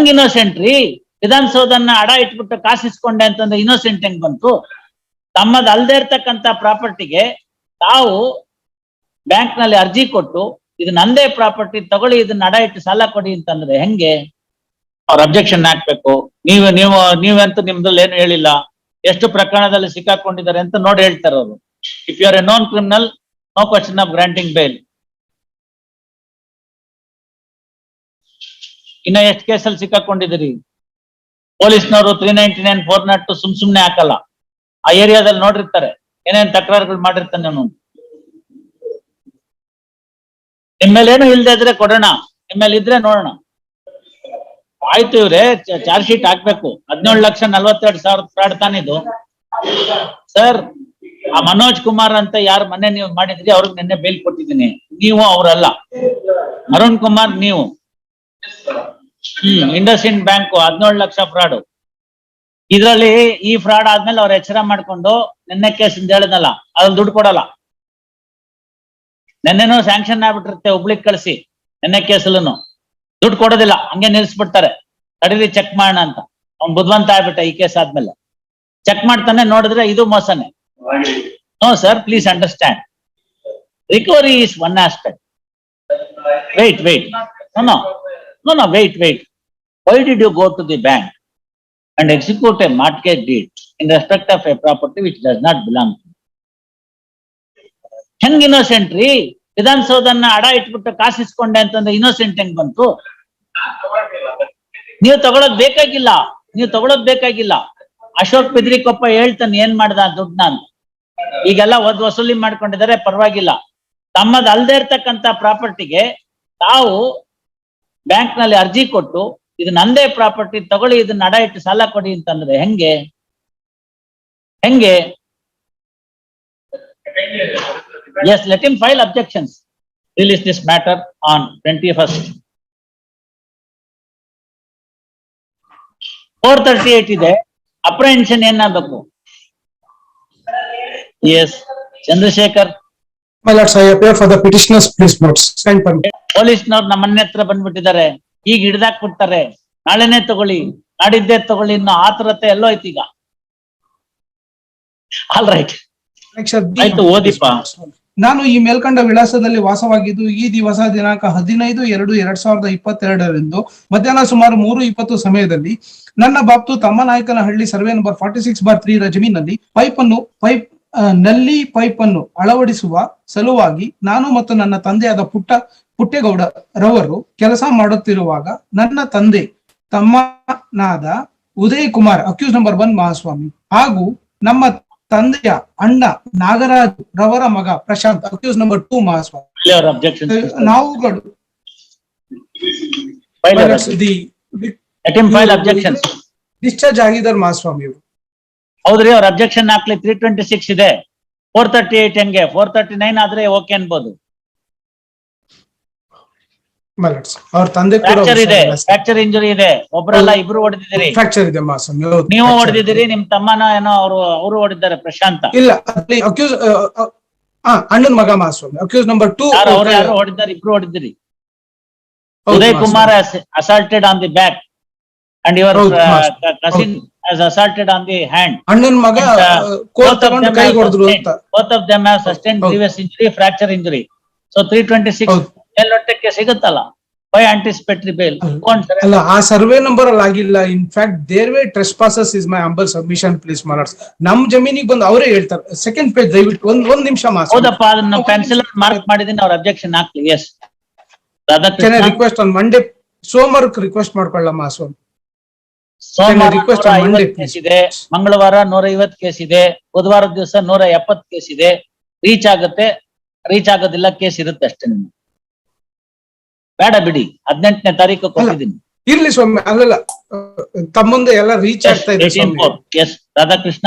ಹೆಂಗ್ ಇನ್ನೋಸೆಂಟ್ ರೀ, ವಿಧಾನಸೌಧನ ಅಡ ಇಟ್ಬಿಟ್ಟು ಕಾಸಿಸ್ಕೊಂಡೆ ಅಂತಂದ್ರೆ ಇನ್ನೋಸೆಂಟ್ ಹೆಂಗ್ ಬಂತು? ತಮ್ಮದ್ ಅಲ್ದೇ ಇರ್ತಕ್ಕಂತ ಪ್ರಾಪರ್ಟಿಗೆ ತಾವು ಬ್ಯಾಂಕ್ನಲ್ಲಿ ಅರ್ಜಿ ಕೊಟ್ಟು, ಇದು ನಂದೇ ಪ್ರಾಪರ್ಟಿ ತಗೊಳ್ಳಿ, ಇದನ್ನ ಅಡ ಇಟ್ಟು ಸಾಲ ಕೊಡಿ ಅಂತಂದ್ರೆ ಹೆಂಗೆ? ಅವ್ರ ಅಬ್ಜೆಕ್ಷನ್ ಹಾಕ್ಬೇಕು. ನೀವು ನೀವು, ನೀವಂತೂ ನಿಮ್ದ್ರಲ್ಲಿ ಏನು ಹೇಳಿಲ್ಲ. ಎಷ್ಟು ಪ್ರಕರಣದಲ್ಲಿ ಸಿಕ್ಕಾಕೊಂಡಿದ್ದಾರೆ ಅಂತ ನೋಡಿ ಹೇಳ್ತಾರೆ ಅವರು. If you are a non criminal no question of granting bail ಇನ್ನ ಎಷ್ಟು ಕೇಸಲ್ಲಿ ಸಿಕ್ಕಾಕೊಂಡಿದ್ದೀರಿ? ಪೊಲೀಸ್ನವರು three ninety nine four not ಸುಮ್ ಸುಮ್ನೆ ಹಾಕಲ್ಲ. ಆ ಏರಿಯಾದಲ್ಲಿ ನೋಡಿರ್ತಾರೆ. ಏನೇನ್ ತಕರಾರುಗಳು ಮಾಡಿರ್ತಾನೆ ಅವನು. ನಿಮ್ಮೇಲೆ ಏನು ಇಲ್ದೇ ಇದ್ರೆ ಕೊಡೋಣ. ನಿಮ್ಮೇಲೆ ಇದ್ರೆ ನೋಡೋಣ. ಆಯ್ತು ಇವ್ರೆ ಚಾರ್ಜ್ ಶೀಟ್ ಹಾಕ್ಬೇಕು. ಹದಿನೇಳು ಲಕ್ಷ ನಲ್ವತ್ತೆರಡು ಸಾವಿರ ಫ್ರಾಡ್ ತಾನಿದು ಸರ್, ಆ ಮನೋಜ್ ಕುಮಾರ್ ಅಂತ ಯಾರು ಮೊನ್ನೆ ನೀವು ಮಾಡಿದ್ರಿ, ಅವ್ರಿಗೆ ನಿನ್ನೆ ಬೇಲ್ ಕೊಟ್ಟಿದ್ದೀನಿ. ನೀವು ಅವರಲ್ಲ. ಅರುಣ್ ಕುಮಾರ್, ನೀವು. ಇಂಡಸ್ ಇಂಡ್ ಬ್ಯಾಂಕ್ ಹದಿನೇಳು ಲಕ್ಷ ಫ್ರಾಡ್. ಇದ್ರಲ್ಲಿ ಈ ಫ್ರಾಡ್ ಆದ್ಮೇಲೆ ಅವ್ರ ಎಚ್ಚರ ಮಾಡ್ಕೊಂಡು ನಿನ್ನೆ ಕೇಸ್ ಅಂತ ಹೇಳಿದ್ನಲ್ಲ ಅದ್ರಲ್ಲಿ ದುಡ್ಡು ಕೊಡಲ್ಲ. ನೆನ್ನೆನೂ ಸ್ಯಾಂಕ್ಷನ್ ಆಗ್ಬಿಟ್ಟಿರುತ್ತೆ ಹುಬ್ಳಿಗ್ ಕಳಿಸಿ ನಿನ್ನೆ ಕೇಸಲ್ಲೂ ದುಡ್ಡು ಕೊಡೋದಿಲ್ಲ ಹಂಗೆ ನಿಲ್ಸ್ಬಿಡ್ತಾರೆ. ತಡೀರಿ ಚೆಕ್ ಮಾಡೋಣ ಅಂತ. ಅವ್ನ್ ಬುದ್ಧಿವಂತ ಆಗ್ಬಿಟ್ಟ ಈ ಕೇಸ್ ಆದ್ಮೇಲೆ. ಚೆಕ್ ಮಾಡ್ತಾನೆ ನೋಡಿದ್ರೆ ಇದು ಮೋಸನೆ. No sir please understand recovery is one aspect wait, wait no no no no wait, wait. Why did you go to the bank and execute a mortgage deed in respect of a property which does not belong to you? ಹೆಂಗ್ innocent ರೀ? ವಿಧಾನಸೌಧನ ಅಡ ಇಟ್ಬಿಟ್ಟು ಕಾಸಿಸ್ಕೊಂಡೆ ಅಂತಂದ್ರೆ innocent ಹೆಂಗ್ ಬಂತು? ನೀವು ತಗೊಳಕ್ ಬೇಕಾಗಿಲ್ಲ. ನೀವು ತಗೊಳಕ್ ಬೇಕಾಗಿಲ್ಲ. ಅಶೋಕ್ ಬಿದ್ರಿಕೊಪ್ಪ ಹೇಳ್ತಾನೆ, ಏನ್ ಮಾಡ್ದ ದುಡ್ಡು ನಾನು? ಈಗೆಲ್ಲ ಒದ್ ವಸೂಲಿ ಮಾಡ್ಕೊಂಡಿದ್ದಾರೆ, ಪರವಾಗಿಲ್ಲ. ತಮ್ಮದ್ ಅಲ್ದೆ ಇರ್ತಕ್ಕಂತ ಪ್ರಾಪರ್ಟಿಗೆ ತಾವು ಬ್ಯಾಂಕ್ನಲ್ಲಿ ಅರ್ಜಿ ಕೊಟ್ಟು ಇದು ನಂದೇ ಪ್ರಾಪರ್ಟಿ ತಗೊಳ್ಳಿ ಇದನ್ನ ಅಡ ಇಟ್ಟು ಸಾಲ ಕೊಡಿ ಅಂತಂದ್ರೆ ಹೆಂಗೆ? ಹೆಂಗೆ? Yes let in file objections release this matter on twenty first four thirty eight ಇದೆ. ಅಪ್ರಹೆನ್ಷನ್ ಏನಾಗಬೇಕು? ಎಸ್ ಚಂದ್ರಶೇಖರ್. ಪೊಲೀಸ್ನವ್ರು ನಮ್ಮ ಮನೆ ಹತ್ರ ಬಂದ್ಬಿಟ್ಟಿದ್ದಾರೆ. ಈಗ ಹಿಡ್ದಾಕ್ಬಿಡ್ತಾರೆ ನಾಳೆನೆ ತಗೊಳ್ಳಿ ನಾಡಿದ್ದೆ ತಗೊಳ್ಳಿ ಇನ್ನು ಆತುರತೆ ಎಲ್ಲೋ ಐತಿ ಈಗ ಆಲ್ ರೈಟ್. ಆಯ್ತು, ಓದಿಪ್ಪ. ನಾನು ಈ ಮೇಲ್ಕಂಡ ವಿಳಾಸದಲ್ಲಿ ವಾಸವಾಗಿದ್ದು ಈ ದಿವಸ ದಿನಾಂಕ ಹದಿನೈದು ಎರಡು ಎರಡ್ ಸಾವಿರದ ಇಪ್ಪತ್ತೆರಡರಂದು ಮಧ್ಯಾಹ್ನ ಸುಮಾರು ಮೂರು ಇಪ್ಪತ್ತು ಸಮಯದಲ್ಲಿ ನನ್ನ ಬಾಪ್ತು Tammanayakanahalli survey number forty six bar three ಜಮೀನಲ್ಲಿ ಪೈಪ್ ಅನ್ನು ಪೈಪ್ ನಲ್ಲಿ ಪೈಪ್ ಅನ್ನು ಅಳವಡಿಸುವ ಸಲುವಾಗಿ ನಾನು ಮತ್ತು ನನ್ನ ತಂದೆಯಾದ ಪುಟ್ಟ ಪುಟ್ಟೇಗೌಡ ರವರು ಕೆಲಸ ಮಾಡುತ್ತಿರುವಾಗ ನನ್ನ ತಂದೆ ತಮ್ಮನಾದ Uday Kumar accused number one ಮಹಾಸ್ವಾಮಿ ಹಾಗೂ ನಮ್ಮ ತಂದೆಯ ಅಣ್ಣ ನಾಗರಾಜ್ ರವರ ಮಗ ಪ್ರಶಾಂತ್ ಅಕ್ಯೂಸ್ ನಂಬರ್ ಟೂ ಮಹಾಸ್ವಾಮಿ. ನಾವುಗಳು ಡಿಸ್ಚಾರ್ಜ್ ಆಗಿದ್ದಾರೆ ಮಹಾಸ್ವಾಮಿ ಅವರು ಹೌದ್ರಿ ಅವ್ರ ಅಬ್ಜೆಕ್ಷನ್ ಹಾಕ್ಲಿ. ತ್ರೀ ಟ್ವೆಂಟಿ ಸಿಕ್ಸ್ ಇದೆ. ಫೋರ್ ತರ್ಟಿ ಏಟ್ ಹೆಂಗೆ? ಫೋರ್ ತರ್ಟಿ ನೈನ್ ಆದ್ರೆ ಓಕೆ ಅನ್ಬೋದು. ಅವ್ರ ತಂದೆ ಫ್ರಾಕ್ಚರ್ ಇದೆ. ಫ್ರಾಕ್ಚರ್ ಇಂಜುರಿ ಇದೆ. ಒಬ್ರಲ್ಲ ಇಬ್ರು ಹೊಡೆದಿದ್ದೀರಿ. ಫ್ರಾಕ್ಚರ್ ಇದೆ ಮಾಸಮ್. ನೀವು. ಹೊಡೆದಿದ್ದೀರಿ ನಿಮ್ ತಮ್ಮನ ಏನೋ ಅವರು ಅವರು ಹೊಡೆದಿದ್ದಾರೆ ಪ್ರಶಾಂತ. ಇಲ್ಲ ಅಕ್ಯೂಸ್ ಅಣ್ಣನ ಮಗ ಮಹಾಸ್ವಾಮಿ ಅಕ್ಯೂಸ್ ನಂಬರ್ ಟೂ ಅವರು ಅವ್ರು ಯಾರು ಹೊಡೆದಿದ್ದಾರೆ ಇಬ್ರು ಹೊಡೆದಿರಿ Uday Kumar assaulted on the back and your cousin has assaulted on the hand ಅಣ್ಣನ ಮಗ And, uh, ಕೋಲ್ both of ತಗೊಂಡು them ಕೈ have ಹೊಡೆದ್ರು sustained- ಅಂತ. both of them have sustained ಹೌದು. grievous injury, fracture injury. So three twenty six ಹೌದು. ಮೇಲ್ನೋಟಕ್ಕೆ ಸಿಗುತ್ತಲ್ಲ? ಬೈ ಆಂಟಿಸಿಪೇಟರಿ ಬೇಲ್ ಅಲ್ಲ ಆ ಸರ್ವೆ ನಂಬರ್ ಅಲ್ಲಿ ಆಗಿಲ್ಲ. In fact there way trespasses is my humble submission please ಮಾಡರ್ಸ್ ನಮ್ ಜಮೀನಿಗೆ ಬಂದು ಅವರೇ ಹೇಳ್ತಾರೆ. ಸೆಕೆಂಡ್ ಪೇಜ್ ದಯವಿಟ್ಟು ಒಂದ್ ಒಂದ್ ನಿಮಿಷ ಮಾಸ್ ಹೌದಪ್ಪ ಅದನ್ನ ಪೆನ್ಸಿಲ್ ಮಾರ್ಕ್ ಮಾಡಿದೀನಿ ಅವ್ರ ಅಬ್ಜೆಕ್ಷನ್ ಹಾಕ್ಲಿ. ಎಸ್ ಅದಕ್ಕೆ ರಾಧಾಕೃಷ್ಣ. ರಿಕ್ವೆಸ್ಟ್ ಆನ್ ಮಂಡೇ ಸೋಮವಾರಕ್ಕೆ ರಿಕ್ವೆಸ್ಟ್ ಮಾಡ್ಕೊಳ್ಳ ಮಾಸ್ವಾಮಿ ಕೇಸ್ please? ಇದೆ ಮಂಗಳವಾರ ನೂರ ಐವತ್ ಕೇಸ್ ಇದೆ ಬುಧವಾರ ದಿವಸ ನೂರ ಎಪ್ಪತ್ ಕೇಸ್ ಇದೆ. ರೀಚ್ ಆಗುತ್ತೆ ರೀಚ್ ಆಗೋದಿಲ್ಲ ಕೇಸ್ ಇರುತ್ತೆ ಅಷ್ಟೇ ನಿಮ್ಗೆ. ಬೇಡ ಬಿಡಿ ಹದಿನೆಂಟನೇ ತಾರೀಕು ಕೊಟ್ಟಿದ್ದೀನಿ. ಇರ್ಲಿ ಸ್ವಾಮಿ ಅಲ್ಲಲ್ಲ ತಮ್ಮಂದೆ ಎಲ್ಲ ರೀಚ್ ಆಗ್ತಾ ಇದೆ ಎಸ್ ರಾಧಾಕೃಷ್ಣ.